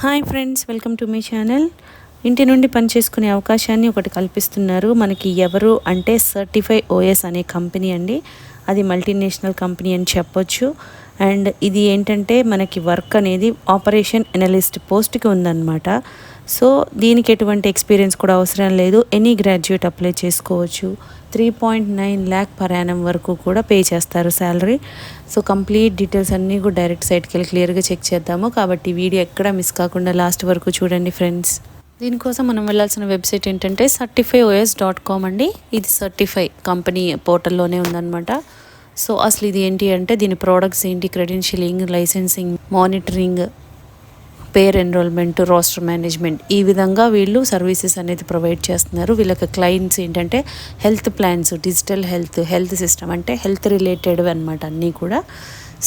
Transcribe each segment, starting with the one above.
Hi friends welcome to my channel. ఇంటి నుండి పని చేసుకునే అవకాశాన్ని ఒకటి కల్పిస్తున్నారు. మనకి ఎవరు అంటే సర్టిఫై ఓఎస్ అనే కంపెనీ అండి. అది మల్టీనేషనల్ కంపెనీ అని చెప్పొచ్చు. అండ్ ఇది ఏంటంటే మనకి వర్క్ అనేది ఆపరేషన్ ఎనలిస్ట్ పోస్ట్కి ఉందన్నమాట. సో దీనికి ఎటువంటి ఎక్స్పీరియన్స్ కూడా అవసరం లేదు. ఎనీ గ్రాడ్యుయేట్ అప్లై చేసుకోవచ్చు. Three point nine lakh per annum వరకు కూడా పే చేస్తారు శాలరీ సో కంప్లీట్ డీటెయిల్స్ అన్నీ కూడా డైరెక్ట్ సైట్కి వెళ్ళి క్లియర్గా చెక్ చేద్దాము. కాబట్టి వీడియో ఎక్కడ మిస్ కాకుండా లాస్ట్ వరకు చూడండి ఫ్రెండ్స్ దీనికోసం మనం వెళ్ళాల్సిన వెబ్సైట్ ఏంటంటే సర్టిఫై ఓఎస్ డాట్ కామ్ అండి. ఇది సర్టిఫై కంపెనీ పోర్టల్లోనే ఉందన్నమాట. సో అసలు ఇది ఏంటి అంటే దీని ప్రోడక్ట్స్ ఏంటి credentialing licensing monitoring payer enrolment roster management ఈ విధంగా వీళ్ళు సర్వీసెస్ అనేది ప్రొవైడ్ చేస్తున్నారు. వీళ్ళకి క్లయింట్స్ ఏంటంటే health plans digital health health system అంటే హెల్త్ రిలేటెడ్ అనమాట అన్నీ కూడా.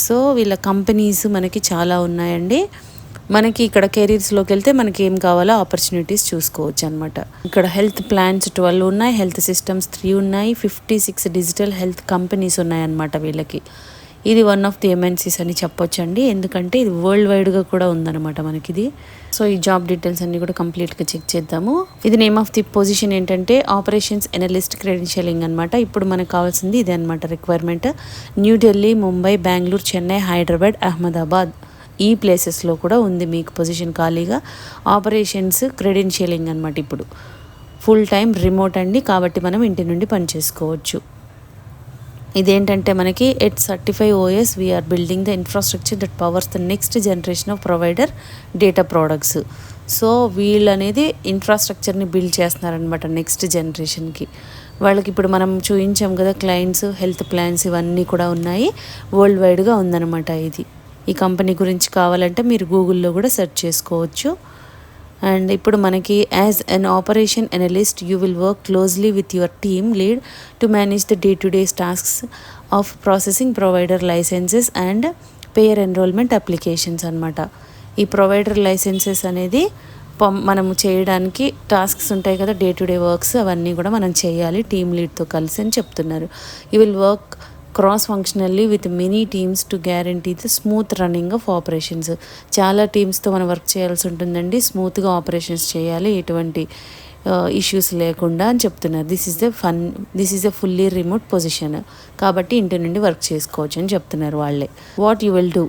సో వీళ్ళ కంపెనీస్ మనకి చాలా ఉన్నాయండి. మనకి ఇక్కడ కెరీర్స్లోకి వెళ్తే మనకి ఏం కావాలో ఆపర్చునిటీస్ చూసుకోవచ్చు అనమాట ఇక్కడ హెల్త్ ప్లాన్స్ ట్వెల్వ్ ఉన్నాయి హెల్త్ సిస్టమ్స్ త్రీ ఉన్నాయి fifty six digital health companies ఉన్నాయన్నమాట వీళ్ళకి. ఇది వన్ ఆఫ్ ది ఎంఎన్సీస్ అని చెప్పొచ్చండి. ఎందుకంటే ఇది వరల్డ్ వైడ్గా కూడా ఉందన్నమాట మనకి ఇది సో ఈ జాబ్ డీటెయిల్స్ అన్ని కూడా కంప్లీట్గా చెక్ చేద్దాము. ఇది నేమ్ ఆఫ్ ది పొజిషన్ ఏంటంటే ఆపరేషన్స్ ఎనలిస్ట్ క్రెడెన్షియలింగ్ అనమాట ఇప్పుడు మనకు కావాల్సింది ఇదే అనమాట రిక్వైర్మెంట్ న్యూఢిల్లీ ముంబై బెంగళూరు చెన్నై హైదరాబాద్ అహ్మదాబాద్ ఈ ప్లేసెస్లో కూడా ఉంది మీకు పొజిషన్ ఖాళీగా. ఆపరేషన్స్ క్రెడెన్షియలింగ్ అనమాట ఇప్పుడు. ఫుల్ టైం రిమోట్ అండి. కాబట్టి మనం ఇంటి నుండి పనిచేసుకోవచ్చు ఇదేంటంటే మనకి at Certify OS we're building the infrastructure that powers the next generation of provider data products so వీళ్ళు అనేది ఇన్ఫ్రాస్ట్రక్చర్ని బిల్డ్ చేస్తున్నారనమాట నెక్స్ట్ జనరేషన్కి వాళ్ళకి ఇప్పుడు మనం చూపించాం కదా క్లయింట్స్ హెల్త్ ప్లాన్స్ ఇవన్నీ కూడా ఉన్నాయి. వరల్డ్ వైడ్గా ఉందన్నమాట ఇది. ఈ కంపెనీ గురించి కావాలంటే మీరు గూగుల్లో కూడా సెర్చ్ చేసుకోవచ్చు. అండ్ ఇప్పుడు మనకి as an operation analyst you will work closely with your team lead to manage the day to day tasks of processing provider licences and payer enrolment applications అనమాట ఈ ప్రొవైడర్ లైసెన్సెస్ అనేది మనము చేయడానికి tasks ఉంటాయి కదా day to day works అవన్నీ కూడా మనం చేయాలి టీమ్ లీడ్తో కలిసి అని చెప్తున్నారు. You will work cross functionally with many teams to guarantee the smooth running of operations చాలా టీమ్స్తో మనం వర్క్ చేయాల్సి ఉంటుందండి. స్మూత్గా ఆపరేషన్స్ చేయాలి. ఎటువంటి ఇష్యూస్ లేకుండా అని చెప్తున్నారు. This is the fun this is the fully remote position కాబట్టి ఇంటి నుండి వర్క్ చేసుకోవచ్చు అని చెప్తున్నారు వాళ్ళే. వాట్ యూ విల్ డూ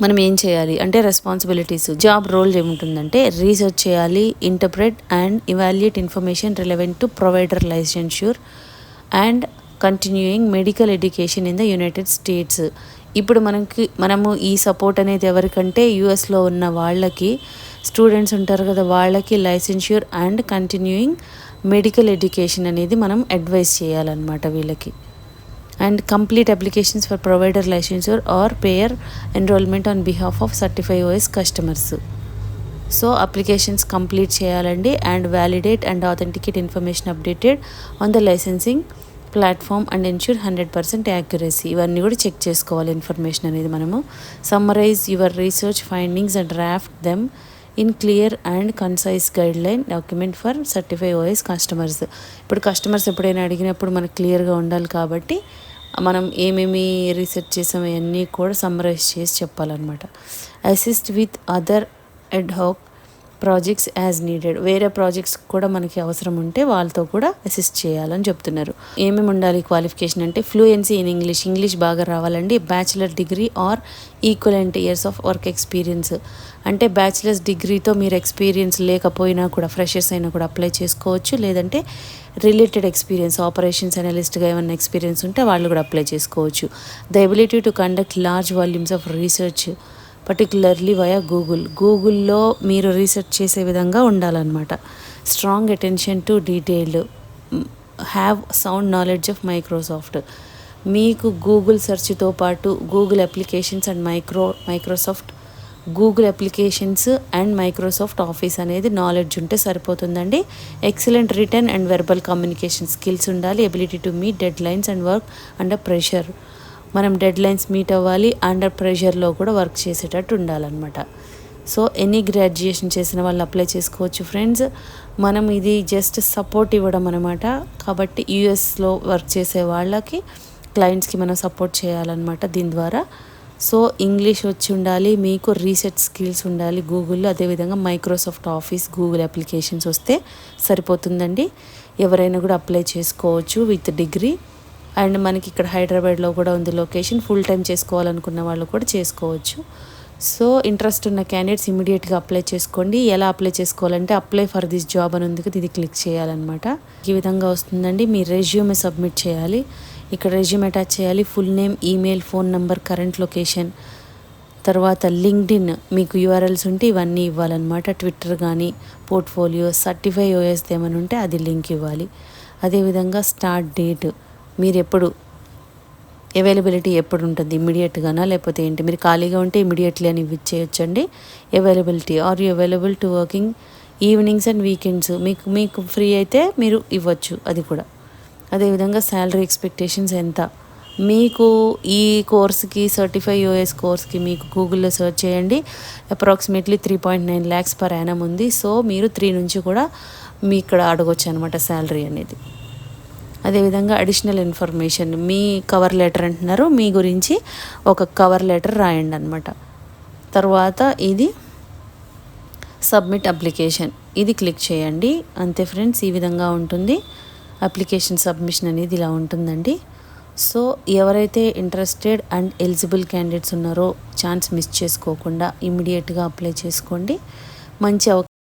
మనం ఏం చేయాలి? అంటే రెస్పాన్సిబిలిటీస్ జాబ్ రోల్ ఏముంటుందంటే రీసెర్చ్ చేయాలి interpret and evaluate information relevant to provider licensure and continuing medical education in the United States ఇప్పుడు మనకి మనము ఈ సపోర్ట్ అనేది ఎవరికంటే యూఎస్లో ఉన్న వాళ్ళకి స్టూడెంట్స్ ఉంటారు కదా వాళ్ళకి licensure and continuing medical education అనేది మనం అడ్వైస్ చేయాలన్నమాట వీళ్ళకి. And complete applications for provider licensure or payer enrolment on behalf of Certify OS customers so applications complete చేయాలండి and validate and authenticate information updated on the licensing platform and ensure hundred percent accuracy. ఇవన్నీ కూడా check చేసుకోవాలి information అనేది మనము. Summarise your research findings and draft them in clear and concise guideline document for Certify OS customers ఇప్పుడు customers ఎప్పుడైనా అడిగినప్పుడు మనకు క్లియర్గా ఉండాలి కాబట్టి మనం ఏమేమి రీసెర్చ్ చేసాము అవన్నీ కూడా సమ్మరైజ్ చేసి చెప్పాలన్నమాట. Assist with other ad hoc projects as needed వేరే ప్రాజెక్ట్స్ కూడా మనకి అవసరం ఉంటే వాళ్ళతో కూడా అసిస్ట్ చేయాలని చెప్తున్నారు. ఏమేమి ఉండాలి క్వాలిఫికేషన్ అంటే ఫ్లూయెన్సీ ఇన్ ఇంగ్లీష్ ఇంగ్లీష్ బాగా రావాలండి. Bachelor degree or equivalent years of work experience అంటే బ్యాచిలర్స్ డిగ్రీతో మీరు ఎక్స్పీరియన్స్ లేకపోయినా కూడా ఫ్రెషర్స్ అయినా కూడా అప్లై చేసుకోవచ్చు. లేదంటే రిలేటెడ్ ఎక్స్పీరియన్స్ ఆపరేషన్స్ అనలిస్ట్గా ఏమైనా ఎక్స్పీరియన్స్ ఉంటే వాళ్ళు కూడా అప్లై చేసుకోవచ్చు. The ability to conduct large volumes of research particularly via Google గూగుల్లో మీరు రీసెర్చ్ చేసే విధంగా ఉండాలన్నమాట. Strong attention to detailed have sound knowledge of Microsoft మీకు గూగుల్ సెర్చ్తో పాటు Google applications and micro Microsoft Google applications and Microsoft office అనేది knowledge ఉంటే సరిపోతుందండి. Excellent written and verbal communication skills ఉండాలి. Ability to meet deadlines and work under pressure మనం dead lines meet అవ్వాలి under ప్రెషర్లో కూడా వర్క్ చేసేటట్టు ఉండాలన్నమాట. సో ఎనీ గ్రాడ్యుయేషన్ చేసిన వాళ్ళు అప్లై చేసుకోవచ్చు ఫ్రెండ్స్. మనం ఇది జస్ట్ సపోర్ట్ ఇవ్వడం అనమాట కాబట్టి యూఎస్లో వర్క్ చేసే వాళ్ళకి క్లయింట్స్కి మనం సపోర్ట్ చేయాలన్నమాట దీని ద్వారా. సో ఇంగ్లీష్ వచ్చి ఉండాలి మీకు రీసెర్చ్ స్కిల్స్ ఉండాలి గూగుల్లో. అదేవిధంగా మైక్రోసాఫ్ట్ ఆఫీస్ గూగుల్ అప్లికేషన్స్ వస్తే సరిపోతుందండి. ఎవరైనా కూడా అప్లై చేసుకోవచ్చు విత్ డిగ్రీ. అండ్ మనకి ఇక్కడ హైదరాబాద్లో కూడా ఉంది లొకేషన్. ఫుల్ టైం చేసుకోవాలనుకున్న వాళ్ళు కూడా చేసుకోవచ్చు. సో ఇంట్రెస్ట్ ఉన్న క్యాండిడేట్స్ ఇమీడియట్గా అప్లై చేసుకోండి. ఎలా అప్లై చేసుకోవాలంటే అప్లై ఫర్ దిస్ జాబ్ అని ఉంది ఇది క్లిక్ చేయాలన్నమాట. ఈ విధంగా వస్తుందండి. మీ రెజ్యూమే సబ్మిట్ చేయాలి. ఇక్కడ రెజ్యూమ్ అటాచ్ చేయాలి. Full name email phone number current location తర్వాత లింక్డ్ఇన్ మీకు యూఆర్ఎల్స్ ఉంటే ఇవన్నీ ఇవ్వాలన్నమాట. ట్విట్టర్ కానీ పోర్ట్ఫోలియో సర్టిఫై ఓఎస్ ఏమైనా ఉంటే అది లింక్ ఇవ్వాలి. అదేవిధంగా స్టార్ట్ డేట్ మీరు ఎప్పుడు అవైలబిలిటీ ఎప్పుడు ఉంటుంది ఇమీడియట్గానా లేకపోతే ఏంటి? మీరు ఖాళీగా ఉంటే ఇమీడియట్లీ అని ఇచ్చేయచ్చండి availability are you available to working evenings and weekends మీకు మీకు ఫ్రీ అయితే మీరు ఇవ్వచ్చు. అది కూడా. అదేవిధంగా శాలరీ ఎక్స్పెక్టేషన్స్ ఎంత? మీకు ఈ కోర్స్కి సర్టిఫై యూఎస్ కోర్స్కి మీకు గూగుల్లో సెర్చ్ చేయండి. Approximately three point nine lakhs per annum ఉంది. సో మీరు త్రీ నుంచి కూడా మీ ఇక్కడ అడగొచ్చు అనమాట శాలరీ అనేది. అదేవిధంగా అడిషనల్ ఇన్ఫర్మేషన్ మీ కవర్ లెటర్ అంటున్నారు మీ గురించి ఒక కవర్ లెటర్ రాయండి అనమాట తర్వాత ఇది సబ్మిట్ అప్లికేషన్ ఇది క్లిక్ చేయండి. అంతే ఫ్రెండ్స్ ఈ విధంగా ఉంటుంది. అప్లికేషన్ సబ్మిషన్ అనేది ఇలా ఉంటుందండి. సో ఎవరైతే ఇంట్రెస్టెడ్ అండ్ ఎలిజిబుల్ క్యాండిడేట్స్ ఉన్నారో ఛాన్స్ మిస్ చేసుకోకుండా ఇమీడియట్గా అప్లై చేసుకోండి. మంచి అవకాశం